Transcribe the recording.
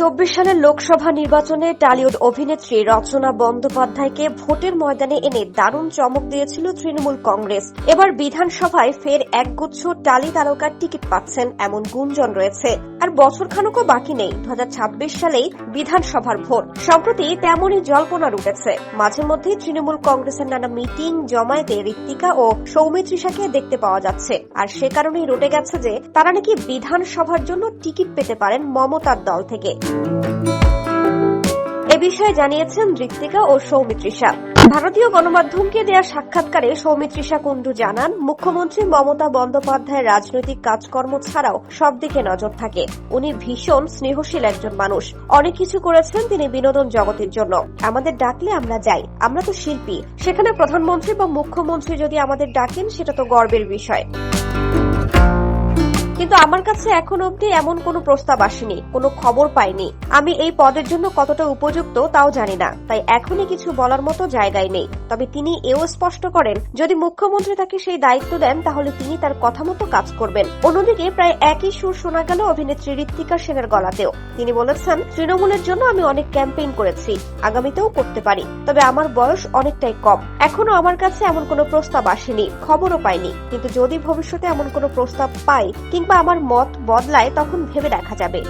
চব্বিশ সালের লোকসভা নির্বাচনে টালিউড অভিনেত্রী রচনা বন্দ্যোপাধ্যায়কে ভোটের ময়দানে এনে দারুণ চমক দিয়েছিল তৃণমূল কংগ্রেস। এবার বিধানসভায় ফের একগুচ্ছ টালি তারকার টিকিট পাচ্ছেন এমন গুঞ্জন রয়েছে। আর বছর খানুকও বাকি নেই। দু সালেই বিধানসভার ভোট। সম্প্রতি তেমনই জল্পনা রুটেছে। মাঝে মধ্যে তৃণমূল কংগ্রেসের নানা মিটিং, জমায়েতে ঋত্বিকা ও সৌমিত্রিষাকে দেখতে পাওয়া যাচ্ছে। আর সে কারণেই রটে গেছে যে, তারা নাকি বিধানসভার জন্য টিকিট পেতে পারেন মমতার দল থেকে। এ বিষয়ে জানিয়েছেন ঋত্বিকা ও সৌমিত্রিষা ভারতীয় গণমাধ্যমকে দেয়া সাক্ষাৎকারে সৌমিত্রিষা কুণ্ডু জানান, মুখ্যমন্ত্রী মমতা বন্দ্যোপাধ্যায়ের রাজনৈতিক কাজকর্ম ছাড়াও সব দিকে নজর থাকে। উনি ভীষণ স্নেহশীল একজন মানুষ। অনেক কিছু করেছেন তিনি বিনোদন জগতের জন্য। আমাদের ডাকলে আমরা যাই। আমরা তো শিল্পী। সেখানে প্রধানমন্ত্রী বা মুখ্যমন্ত্রী যদি আমাদের ডাকেন, সেটা তো গর্বের বিষয়। কিন্তু আমার কাছে এখন অবধি এমন কোনো প্রস্তাব আসেনি, কোনো খবর পাইনি। আমি এই পদের জন্য কতটা উপযুক্ত তাও জানি না, তাই এখনই কিছু বলার মতো জায়গায় নেই। তবে তিনি এও স্পষ্ট করেন, যদি মুখ্যমন্ত্রী তাকে সেই দায়িত্ব দেন, তাহলে তিনি তার কথা মতো কাজ করবেন। অন্যদিকে প্রায় একই সুর শোনা গেল অভিনেত্রী ঋত্বিকা সেনের গলাতেও। তিনি বলেছেন, তৃণমূলের জন্য আমি অনেক ক্যাম্পেইন করেছি, আগামীতেও করতে পারি, তবে আমার বয়স অনেকটাই কম। এখনও আমার কাছে এমন কোনো প্রস্তাব আসেনি, খবরও পাইনি। কিন্তু যদি ভবিষ্যতে এমন কোনো প্রস্তাব পাই, কিংবা আমার মত বদলায় তখন ভেবে দেখা যাবে।